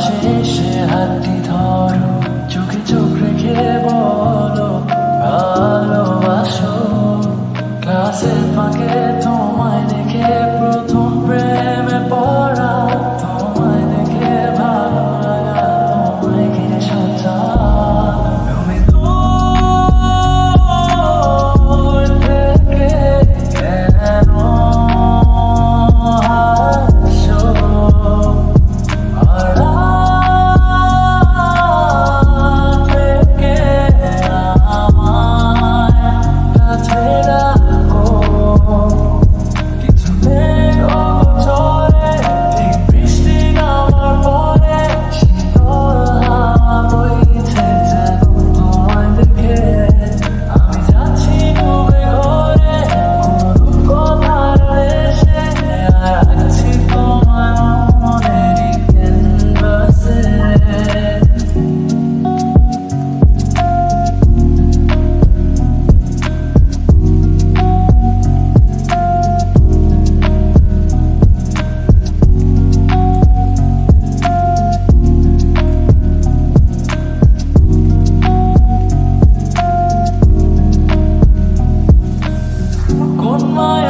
পাশে এসে হাতটি ধরো চোখে চোখ রেখে বলো ভালোবাসো। ক্লাসের ফাঁকে my